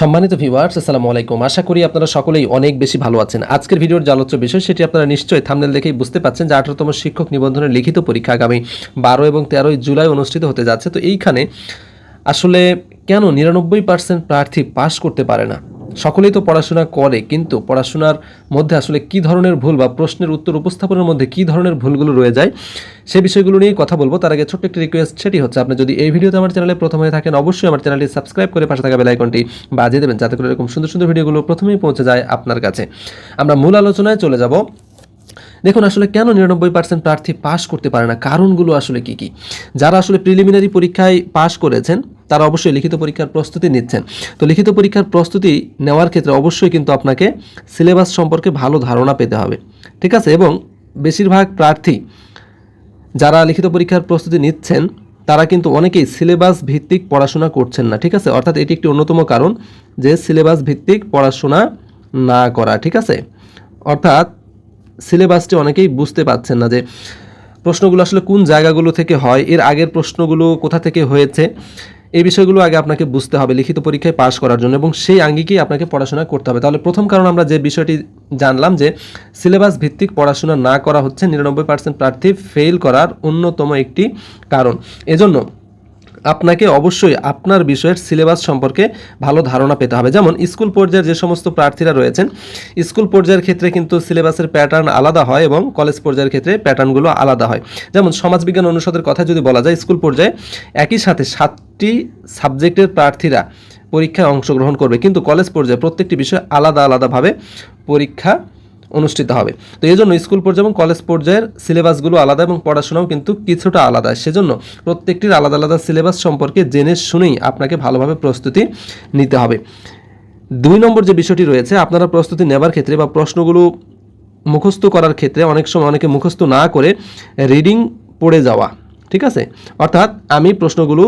সম্মানিত ভিউয়ার্স আসসালামু আলাইকুম। আশা করি আপনারা সকলেই অনেক বেশি ভালো আছেন। আজকের ভিডিওর যে আলোচ্য বিষয়, সেটি আপনারা নিশ্চয়ই থামনেল দেখেই বুঝতে পাচ্ছেন যে আঠারোতম শিক্ষক নিবন্ধনের লিখিত পরীক্ষা আগামী বারো এবং তেরোই জুলাই অনুষ্ঠিত হতে যাচ্ছে। তো এইখানে আসলে কেন নিরানব্বই পার্সেন্ট প্রার্থী পাশ করতে পারে না? সকলেই তো পড়াশোনা করে, কিন্তু পড়াশোনার মধ্যে আসলে কি ধরনের ভুল বা প্রশ্নের উত্তর উপস্থাপনের মধ্যে কি ধরনের ভুলগুলো রয়ে যায়, সে বিষয়গুলো নিয়ে কথা বলব। তার আগে ছোট্ট একটি রিকোয়েস্ট সেটি হচ্ছে আপনি যদি এই ভিডিওতে আমার চ্যানেলে প্রথম হয়ে থাকেন, অবশ্যই আমার চ্যানেলটি সাবস্ক্রাইব করে পাশে থাকা বেলাইকনটি বাজিয়ে দেবেন, যাতে করে এরকম সুন্দর সুন্দর ভিডিওগুলো প্রথমেই পৌঁছে যায় আপনার কাছে। আমরা মূল আলোচনায় চলে যাব। দেখুন, আসলে কেন নিরানব্বই পার্সেন্ট প্রার্থী পাশ করতে পারে না? কারণগুলো আসলে কি কি? যারা আসলে প্রিলিমিনারি পরীক্ষায় পাশ করেছেন, তারা অবশ্যই লিখিত পরীক্ষার প্রস্তুতি নিচ্ছেন। তো লিখিত পরীক্ষার প্রস্তুতি নেওয়ার ক্ষেত্রে অবশ্যই কিন্তু আপনাকে সিলেবাস সম্পর্কে ভালো ধারণা পেতে হবে। ঠিক আছে? এবং বেশিরভাগ প্রার্থী যারা লিখিত পরীক্ষার প্রস্তুতি নিচ্ছেন, তারা কিন্তু অনেকেই সিলেবাস ভিত্তিক পড়াশোনা করছেন না। ঠিক আছে? অর্থাৎ এটি একটি অন্যতম কারণ যে সিলেবাস ভিত্তিক পড়াশোনা না করা। ঠিক আছে? অর্থাৎ সিলেবাসটি অনেকেই বুঝতে পাচ্ছেন না যে প্রশ্নগুলো আসলে কোন জায়গাগুলো থেকে হয়, এর আগের প্রশ্নগুলো কোথা থেকে হয়েছে, এই বিষয়গুলো আগে আপনাকে বুঝতে হবে লিখিত পরীক্ষায় পাশ করার জন্য এবং সেই আঙ্গিকেই আপনাকে পড়াশোনা করতে হবে। তাহলে প্রথম কারণ আমরা যে বিষয়টি জানলাম যে সিলেবাস ভিত্তিক পড়াশোনা না করা হচ্ছে, নিরানব্বই পার্সেন্ট প্রার্থী ফেল করার অন্যতম একটি কারণ। এজন্য আপনাকে অবশ্যই আপনার বিষয়ের সিলেবাস সম্পর্কে ভালো ধারণা পেতে হবে। যেমন, স্কুল পর্যায়ের যে সমস্ত প্রার্থীরা রয়েছেন, স্কুল পর্যায়ের ক্ষেত্রে কিন্তু সিলেবাসের প্যাটার্ন আলাদা হয় এবং কলেজ পর্যায়ের ক্ষেত্রে প্যাটার্নগুলো আলাদা হয়। যেমন, সমাজবিজ্ঞান অনুষদের কথা যদি বলা যায়, স্কুল পর্যায়ে একই সাথে সাতটি সাবজেক্টের প্রার্থীরা পরীক্ষায় অংশগ্রহণ করবে। কিন্তু কলেজ পর্যায়ে প্রত্যেকটি বিষয় আলাদা আলাদাভাবে পরীক্ষা অনুষ্ঠিত হবে। তো এই জন্য স্কুল পর্যায়ে এবং কলেজ পর্যায়ের সিলেবাসগুলো আলাদা এবং পড়াশোনাও কিন্তু কিছুটা আলাদা। সেজন্য প্রত্যেকটির আলাদা আলাদা সিলেবাস সম্পর্কে জেনে শুনেই আপনাকে ভালোভাবে প্রস্তুতি নিতে হবে। দুই নম্বর যে বিষয়টি রয়েছে, আপনারা প্রস্তুতি নেবার ক্ষেত্রে বা প্রশ্নগুলো মুখস্থ করার ক্ষেত্রে অনেক সময় অনেকে মুখস্থ না করে রিডিং পড়ে যাওয়া, ঠিক আছে? অর্থাৎ আমি প্রশ্নগুলো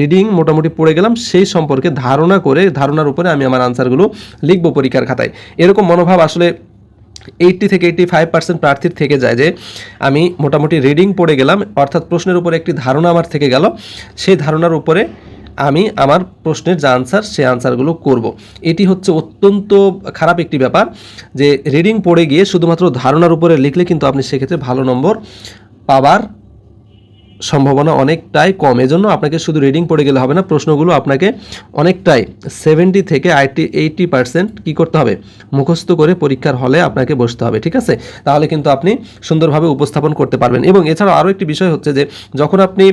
রিডিং মোটামুটি পড়ে গেলাম, সেই সম্পর্কে ধারণা করে, ধারণার উপরে আমি আমার আনসারগুলো লিখব পরীক্ষার খাতায়। এরকম মনোভাব আসলে এইটটি থেকে এইটটি ফাইভ পার্সেন্ট প্রার্থীর থেকে যায় যে আমি মোটামুটি রিডিং পড়ে গেলাম, অর্থাৎ প্রশ্নের উপরে একটি ধারণা আমার থেকে গেল সেই ধারণার উপরে আমি আমার প্রশ্নের যে আনসার সে আনসারগুলো করব। এটি হচ্ছে অত্যন্ত খারাপ একটি ব্যাপার যে রিডিং পড়ে গিয়ে শুধুমাত্র ধারণার উপরে লিখলে কিন্তু আপনি সেক্ষেত্রে ভালো নম্বর পাওয়ার সম্ভাবনা অনেকটাই কম। এজন্য আপনাকে শুধু রিডিং পড়ে গেলে হবে না, প্রশ্নগুলো আপনাকে অনেকটাই সেভেন্টি থেকে আইটি এইটি পার্সেন্ট কী করতে হবে? মুখস্থ করে পরীক্ষার হলে আপনাকে বসতে হবে, ঠিক আছে? তাহলে কিন্তু আপনি সুন্দরভাবে উপস্থাপন করতে পারবেন। এবং এছাড়াও আরও একটি বিষয় হচ্ছে যে, যখন আপনি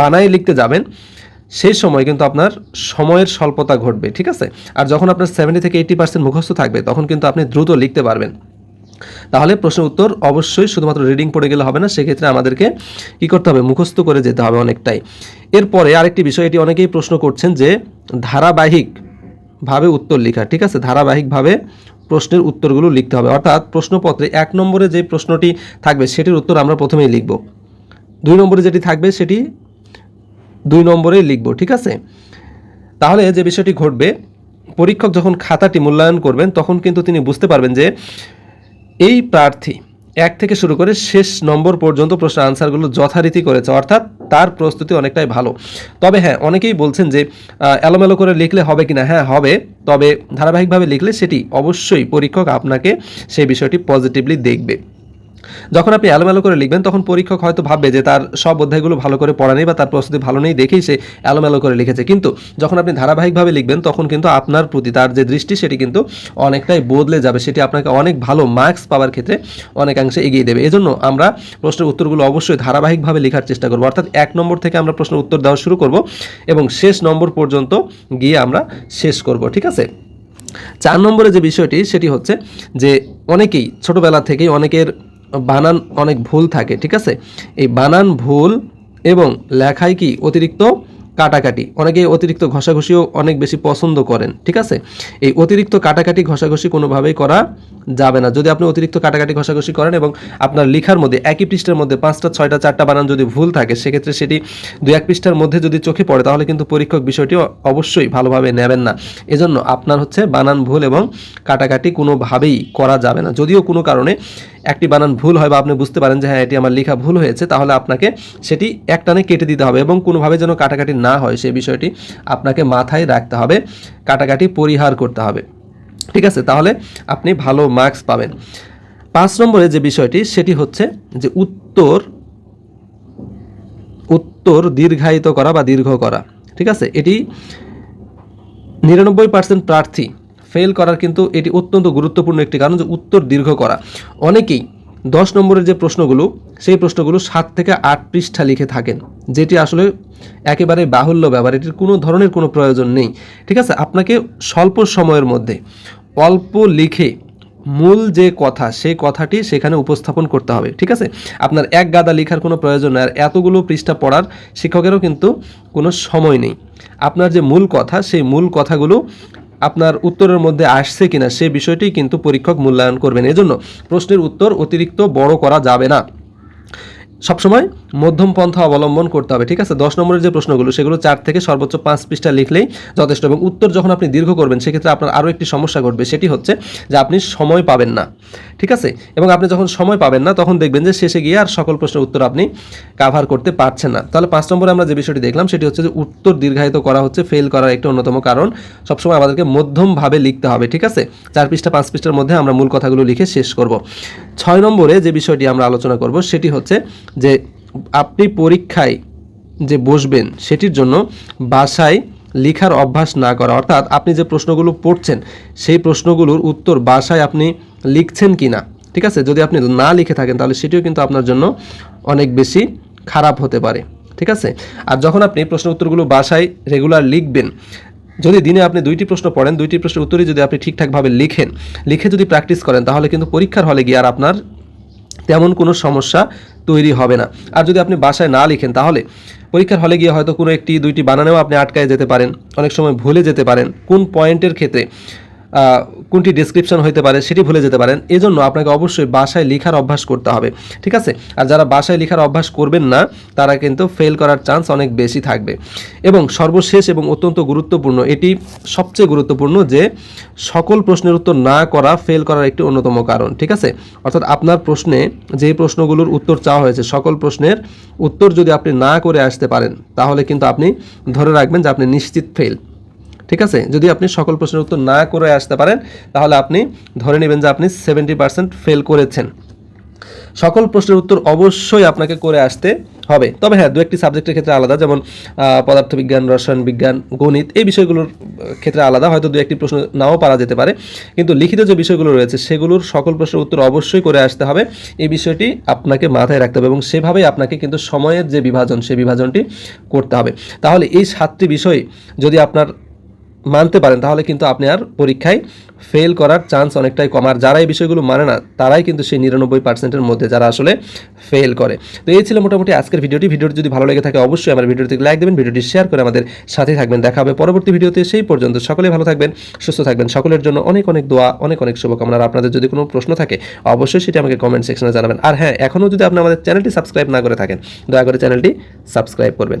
বানায় লিখতে যাবেন, সেই সময় কিন্তু আপনার সময়ের স্বল্পতা ঘটবে, ঠিক আছে? আর যখন আপনার সেভেন্টি থেকে এইটি পার্সেন্ট মুখস্থ থাকবে, তখন কিন্তু আপনি দ্রুত লিখতে পারবেন। তাহলে প্রশ্নের উত্তর অবশ্যই শুধুমাত্র রিডিং পড়ে গেলে হবে না, সেক্ষেত্রে আমাদেরকে কী করতে হবে? মুখস্থ করে যেতে হবে অনেকটাই। এরপরে আরেকটি বিষয়, এটি অনেকেই প্রশ্ন করছেন যে ধারাবাহিকভাবে উত্তর লেখা, ঠিক আছে? ধারাবাহিকভাবে প্রশ্নের উত্তরগুলো লিখতে হবে। অর্থাৎ প্রশ্নপত্রে এক নম্বরে যে প্রশ্নটি থাকবে, সেটির উত্তর আমরা প্রথমেই লিখব। দুই নম্বরে যেটি থাকবে, সেটি দুই নম্বরেই লিখব, ঠিক আছে? তাহলে যে বিষয়টি ঘটবে, পরীক্ষক যখন খাতাটি মূল্যায়ন করবেন, তখন কিন্তু তিনি বুঝতে পারবেন যে এই প্রার্থী এক থেকে শুরু করে শেষ নম্বর পর্যন্ত প্রশ্ন আনসারগুলো যথারীতি করেছে, অর্থাৎ তার প্রস্তুতি অনেকটাই ভালো। তবে হ্যাঁ অনেকেই বলছেন যে এলোমেলো করে লিখলে হবে কিনা? হ্যাঁ হবে। তবে ধারাবাহিকভাবে লিখলে সেটি অবশ্যই পরীক্ষক আপনাকে সেই বিষয়টি পজিটিভলি দেখবে। যখন আপনি এলোমেলো করে লিখবেন, তখন পরীক্ষক হয়তো ভাববে যে তার সব অধ্যায়গুলো ভালো করে পড়া নেই বা তার প্রস্তুতি ভালো নেই, দেখেই সে এলোমেলো করে লিখেছে। কিন্তু যখন আপনি ধারাবাহিকভাবে লিখবেন, তখন কিন্তু আপনার প্রতি তার যে দৃষ্টি, সেটি কিন্তু অনেকটাই বদলে যাবে। সেটি আপনাকে অনেক ভালো মার্কস পাওয়ার ক্ষেত্রে অনেকাংশে এগিয়ে দেবে। এজন্য আমরা প্রশ্নের উত্তরগুলো অবশ্যই ধারাবাহিকভাবে লেখার চেষ্টা করব। অর্থাৎ এক নম্বর থেকে আমরা প্রশ্নের উত্তর দেওয়া শুরু করব এবং শেষ নম্বর পর্যন্ত গিয়ে আমরা শেষ করব। ঠিক আছে? চার নম্বরে যে বিষয়টি, সেটি হচ্ছে যে অনেকেই, ছোটবেলা থেকেই অনেকের বানান অনেক ভুল থাকে, ঠিক আছে? এই বানান ভুল এবং লেখায় কি অতিরিক্ত কাটাকাটি? অনেকে অতিরিক্ত ঘষাঘষিও অনেক বেশি পছন্দ করেন, ঠিক আছে? এই অতিরিক্ত কাটাকাটি, ঘষাঘষি কোনোভাবেই করা যাবে না। যদি আপনি অতিরিক্ত কাটাকাটি ঘষাঘষি করেন এবং আপনার লেখার মধ্যে একই পৃষ্ঠার মধ্যে পাঁচটা, ছয়টা, চারটা বানান যদি ভুল থাকে, সেক্ষেত্রে সেটি দু এক পৃষ্ঠার মধ্যে যদি চোখে পড়ে, তাহলে কিন্তু পরীক্ষক বিষয়টি অবশ্যই ভালোভাবে নেবেন না। এজন্য আপনার হচ্ছে বানান ভুল এবং কাটাকাটি কোনোভাবেই করা যাবে না। যদিও কোনো কারণে একটি বানান ভুল হয় বা আপনি বুঝতে পারেন যে হ্যাঁ এটি আমার লেখা ভুল হয়েছে, তাহলে আপনাকে সেটি একটানে কেটে দিতে হবে এবং কোনোভাবে যেন কাটাকাটি না হয় সেই বিষয়টি আপনাকে মাথায় রাখতে হবে। কাটাকাটি পরিহার করতে হবে। ঠিক আছে? তাহলে আপনি ভালো মার্কস পাবেন। পাঁচ নম্বরে যে বিষয়টি, সেটি হচ্ছে যে উত্তর উত্তর দীর্ঘায়িত করা বা দীর্ঘ করা। ঠিক আছে? এটি নিরানব্বই পার্সেন্ট প্রার্থী। ফেল করার কিন্তু এটি অত্যন্ত গুরুত্বপূর্ণ একটি কারণ যে উত্তর দীর্ঘ করা। অনেকেই দশ নম্বরের যে প্রশ্নগুলো, সেই প্রশ্নগুলো সাত থেকে আট পৃষ্ঠা লিখে থাকেন, যেটি আসলে একেবারে বাহুল্য ব্যাপার এটির কোনো ধরনের কোনো প্রয়োজন নেই। ঠিক আছে? আপনাকে স্বল্প সময়ের মধ্যে অল্প লিখে মূল যে কথা, সেই কথাটি সেখানে উপস্থাপন করতে হবে। ঠিক আছে? আপনার এক গাদা লেখার কোনো প্রয়োজন নেই, আর এতগুলো পৃষ্ঠা পড়ার শিক্ষকেরও কিন্তু কোনো সময় নেই। আপনার যে মূল কথা, সেই মূল কথাগুলো আপনার উত্তরের মধ্যে আসছে কিনা সে বিষয়টি কিন্তু পরীক্ষক মূল্যায়ন করবেন। এজন্য প্রশ্নের উত্তর অতিরিক্ত বড় করা যাবে না। সবসময় মধ্যম পন্থা অবলম্বন করতে হবে, ঠিক আছে? দশ নম্বরের যে প্রশ্নগুলো, সেগুলো চার থেকে সর্বোচ্চ পাঁচ পৃষ্ঠা লিখলেই যথেষ্ট এবং উত্তর যখন আপনি দীর্ঘ করবেন, সেক্ষেত্রে আপনার আরও একটি সমস্যা ঘটবে, সেটি হচ্ছে যে আপনি সময় পাবেন না, ঠিক আছে? এবং আপনি যখন সময় পাবেন না, তখন দেখবেন যে শেষে গিয়ে আর সকল প্রশ্নের উত্তর আপনি কাভার করতে পারছেন না। তাহলে পাঁচ নম্বরে আমরা যে বিষয়টি দেখলাম, সেটি হচ্ছে যে উত্তর দীর্ঘায়িত করা হচ্ছে ফেল করার একটি অন্যতম কারণ। সবসময় আমাদেরকে মধ্যমভাবে লিখতে হবে, ঠিক আছে? চার পৃষ্ঠা, পাঁচ পৃষ্ঠার মধ্যে আমরা মূল কথাগুলো লিখে শেষ করব। ছয় নম্বরে যে বিষয়টি আমরা আলোচনা করব, সেটি হচ্ছে যে আপনি পরীক্ষায় যে বসবেন সেটির জন্য বাসায় লেখার অভ্যাস না করা, অর্থাৎ আপনি যে প্রশ্নগুলো পড়ছেন, সেই প্রশ্নগুলোর উত্তর বাসায় আপনি লিখছেন কি না ঠিক আছে? যদি আপনি না লিখে থাকেন, তাহলে সেটিও কিন্তু আপনার জন্য অনেক বেশি খারাপ হতে পারে, ঠিক আছে? আর যখন আপনি প্রশ্ন উত্তরগুলো বাসায় রেগুলার লিখবেন, যদি দিনে আপনি দুইটি প্রশ্ন পড়েন, দুইটি প্রশ্নের উত্তরই যদি আপনি ঠিকঠাকভাবে লিখেন, লিখে যদি প্র্যাকটিস করেন, তাহলে কিন্তু পরীক্ষার হলে গিয়ে আর আপনার তেমন কোনো সমস্যা তৈরি হবে না। আর যদি আপনি বাসায় না লিখেন, তাহলে পরীক্ষার হলে গিয়ে হয়তো কোনো একটি, দুইটি বানানেও আপনি আটকায় যেতে পারেন। অনেক সময় ভুলে যেতে পারেন। কোন পয়েন্টের ক্ষেত্রে কোনটি ডেসক্রিপশন হতে পারে সেটি ভুলে যেতে পারেন। এজন্য আপনাকে অবশ্যই বাসায় লেখার অভ্যাস করতে হবে, ঠিক আছে? আর যারা বাসায় লেখার অভ্যাস করবেন না, তারা কিন্তু ফেল করার চান্স অনেক বেশি থাকবে। এবং সর্বশেষ এবং অত্যন্ত গুরুত্বপূর্ণ, এটি সবচেয়ে গুরুত্বপূর্ণ যে সকল প্রশ্নের উত্তর না করা ফেল করার একটি অন্যতম কারণ, ঠিক আছে? অর্থাৎ আপনার প্রশ্নে যে প্রশ্নগুলোর উত্তর চাওয়া হয়েছে, সকল প্রশ্নের উত্তর যদি আপনি না করে আসতে পারেন, তাহলে কিন্তু আপনি ধরে রাখবেন যে আপনি নিশ্চিত ফেল ঠিক আছে? যদি আপনি সকল প্রশ্নের উত্তর না করে আসতে পারেন, তাহলে আপনি ধরে নেবেন যে আপনি সেভেন্টি পার্সেন্ট ফেল করেছেন। সকল প্রশ্নের উত্তর অবশ্যই আপনাকে করে আসতে হবে। তবে হ্যাঁ দু একটি সাবজেক্টের ক্ষেত্রে আলাদা, যেমন পদার্থবিজ্ঞান, রসায়ন বিজ্ঞান, গণিত, এই বিষয়গুলোর ক্ষেত্রে আলাদা, হয়তো দু একটি প্রশ্ন নাও পারা যেতে পারে। কিন্তু লিখিত যে বিষয়গুলো রয়েছে, সেগুলোর সকল প্রশ্নের উত্তর অবশ্যই করে আসতে হবে। এই বিষয়টি আপনাকে মাথায় রাখতে হবে এবং সেভাবেই আপনাকে কিন্তু সময়ের যে বিভাজন সেই বিভাজনটি করতে হবে। তাহলে এই সাতটি বিষয় যদি আপনার মানতে পারেন, তাহলে কিন্তু আপনি আর পরীক্ষায় ফেল করার চান্স অনেকটাই কম। আর যারা এই বিষয়গুলো মানে না, তারাই কিন্তু সেই নিরানব্বই পার্সেন্টের মধ্যে যারা আসলে ফেল করে। তো এই ছিল মোটামুটি আজকের ভিডিওটি। ভিডিওটি যদি ভালো লেগে থাকে, অবশ্যই আমার ভিডিওটি লাইক দেবেন, ভিডিওটি শেয়ার করে আমাদের সাথে থাকবেন। দেখা হবে পরবর্তী ভিডিওতে, সেই পর্যন্ত সকলে ভালো থাকবেন, সুস্থ থাকবেন। সকলের জন্য অনেক অনেক দোয়া, অনেক অনেক শুভকামনা। আর আপনাদের যদি কোনো প্রশ্ন থাকে, অবশ্যই সেটি আমাকে কমেন্ট সেকশনে জানাবেন। আর হ্যাঁ এখনও যদি আপনি আমাদের চ্যানেলটি সাবস্ক্রাইব না করে থাকেন, দয়া করে চ্যানেলটি সাবস্ক্রাইব করবেন।